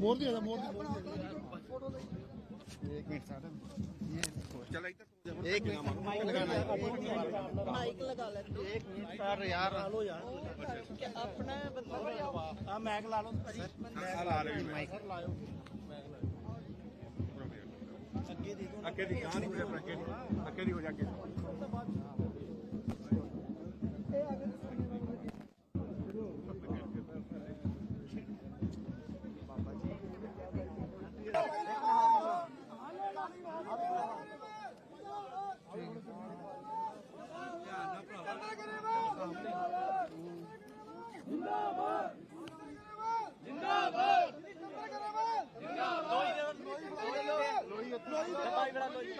ਮੋਰ ਦੀ ਆ ਜਾ ਮੋਰ ਦੀ एक मिनट साहब ये चल इधर एक मिनट माइक लगाना है ਮਾਈਕ ਲਗਾ ਲੈਂਦੇ एक मिनट सर यार ਕਿ ਆਪਣਾ ਬੰਦਾ ਆ ਮੈਕ ਲਾ ਲਓ ਭਾਜੀ ला रहे माइक ਅੱਗੇ ਦੀ ਗਾਂ ਨਹੀਂ ਹੋ ਜਾ ਅੱਗੇ ਦੀ ਅੱਗੇ ਦੀ ਹੋ ਜਾ ਅੱਗੇ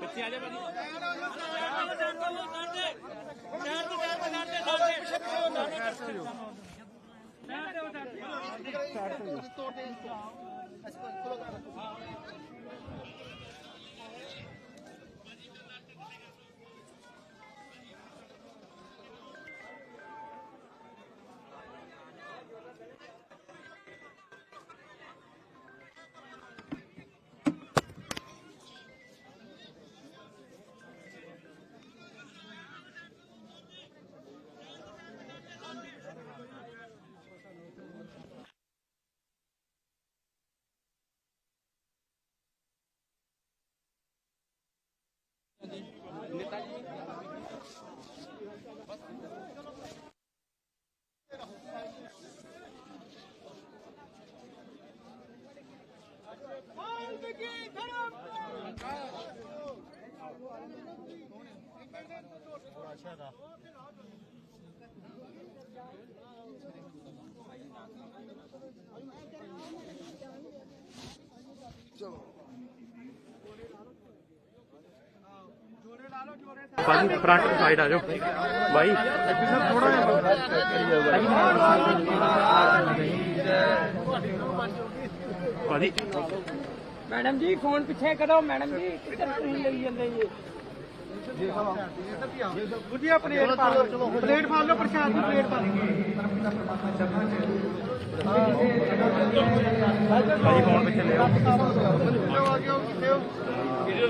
ਪਿੱਛੇ ਆ ਜਾ ਭਾਜੀ ਭਾਜੀ ਫਰੰਟ ਸਾਈਡ ਆ ਜਾਓ। ਭਾਈ ਭਾਜੀ। ਮੈਡਮ ਜੀ ਫੋਨ ਪਿੱਛੇ ਕਰੋ। ਮੈਡਮ ਜੀ ਕਿੱਧਰ ਤੁਸੀਂ ਲਈ ਜਾਂਦੇ ਜੀ? ਪਾ ਲਓ। ਪਲੇਟ ਪਾ ਲਓ ਪ੍ਰਸ਼ਾਦ ਦੀ ਪਲੇਟ ਪਾ ਭਾਜੀ ਫੋਨ ਪਿੱਛੇ ਲਿਓ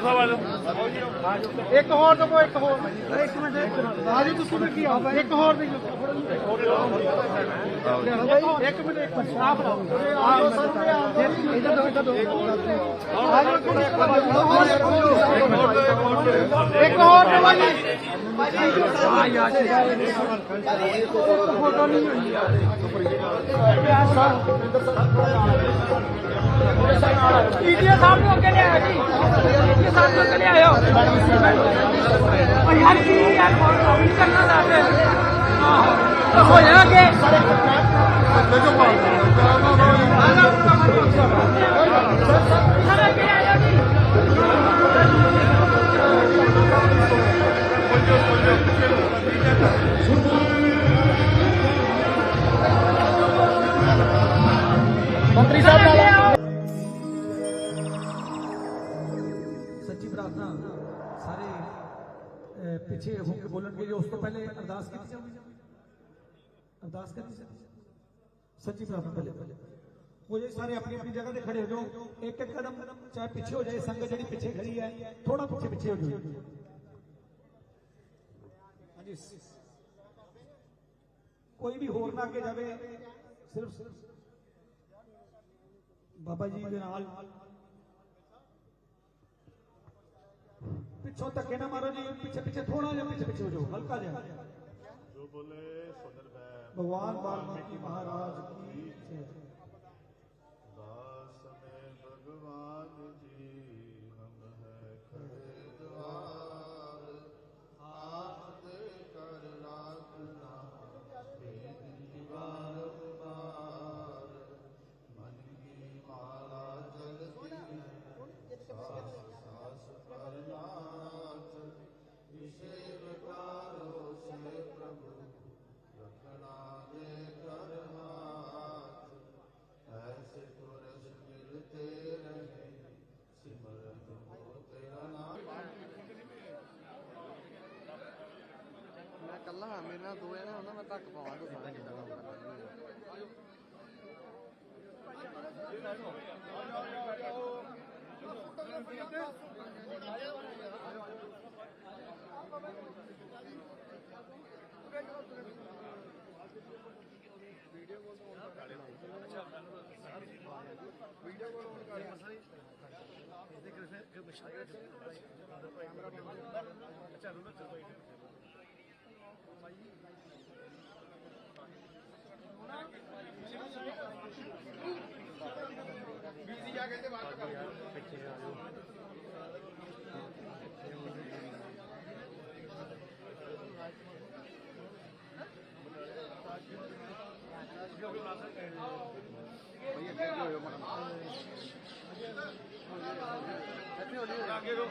ਸਾਹਿਬ ਆ ਜਾਓ ਇੱਕ ਹੋਰ। ਦਬੋ ਇੱਕ ਹੋਰ ਇੱਕ ਮਿੰਟ। ਆ ਜੀ ਤੁਸੀਂ ਵੀ ਕੀ ਆਓ ਇੱਕ ਹੋਰ ਦੇ ਇੱਕ ਮਿੰਟ ਇੱਕ ਮਿੰਟ। ਆਪ ਲਾਓ ਆ ਜਾਓ, ਸਰ ਇੱਕ ਹੋਰ ਦਬੋ ਜੀ ਫੋਟੋ ਨਹੀਂ ਹੋਈ ਪੀਡੀਓ ਸਾਹਿਬ ਨੂੰ ਅੱਗੇ ਲਿਆਓ ਜੀ ਪੀਡੀਓ ਸਾਹਿਬ ਨੂੰ ਅੱਗੇ ਲਿਆਓ ਯਾਰ ਕੀ ਯਾਰ ਫੋਨ ਨਹੀਂ ਕਰਨਾ ਦੱਸ ਆਹੋ ਹੋ ਜਾਣਗੇ ਸਰ ਅਹ, ਪਿੱਛੇ ਹੋ ਕੇ ਬੋਲਣਗੇ ਜੋ ਉਸ ਤੋਂ ਪਹਿਲੇ ਅਰਦਾਸ ਕੀਤੀ ਜਾਊਗੀ ਅਰਦਾਸ ਕੀਤੀ ਜਾਊਗੀ ਸੱਚੀ ਪ੍ਰਾਰਥਨਾ ਪਹਿਲੇ ਹੋ ਜਾਏ ਸਾਰੇ ਆਪਣੀ ਆਪਣੀ ਜਗ੍ਹਾ ਤੇ ਖੜੇ ਹੋ ਜਾਓ ਇੱਕ ਇੱਕ ਕਦਮ ਚਾਹੇ ਪਿੱਛੇ ਹੋ ਜਾਏ ਸੰਗਤ ਜਿਹੜੀ ਪਿੱਛੇ ਖੜੀ ਹੈ ਥੋੜਾ ਪਿੱਛੇ ਪਿੱਛੇ ਹੋ ਜਾਓ ਹਾਂਜੀ ਕੋਈ ਵੀ ਹੋਰ ਨਾ ਅੱਗੇ ਜਾਵੇ ਸਿਰਫ ਬਾਬਾ ਜੀ ਦੇ ਨਾਲ ਪਿੱਛੋਂ ਧੱਕੇ ਨਾ ਮਾਰੋ ਜੀ ਪਿੱਛੇ ਪਿੱਛੇ ਥੋੜਾ ਜਿਹਾ ਪਿੱਛੇ ਪਿੱਛੇ ਹੋ ਜਾਓ ਹਲਕਾ ਜਿਹਾ। ਜੋ ਬੋਲੇ ਭਗਵਾਨ ਵਾਲਮੀਕੀ ਮਹਾਰਾਜ ਕੀ ਜੈ ਪਹਿਲਾਂ ਮੇਰੇ ਨਾਲ ਦੋ ਜਣੇ ਉਹਨਾਂ ਮੈਂ ਧੱਕ ਪਾਵਾਂ ਦੋ ਸਾਰੇ ਕਿਦਾਂ ਵੀਡੀਓ ਕੋਲ ਆਨ ਕਰ ਅੱਛਾ ਵੀਡੀਓ ਕੋਲ ਆਨ ਕਰ ਮਸਲਾ ਹੀ ਇਹਦੇ ਕਰਕੇ ਕਿ ਮਸ਼ਾਇਰ ਕੈਮਰਾ ਬੰਦ ਅੱਛਾ ਰੁਣਾ ਚਲ ਬੀਜੀ ਜਾ ਕੇ ਤੇ ਬਾਤ ਕਰ ਪਿੱਛੇ ਆ ਜਾਓ ਭਈ ਅੱਗੇ ਹੋ ਜਾਓ ਮਨ ਅੱਗੇ ਹੋ ਜਾਓ ਅੱਗੇ ਹੋ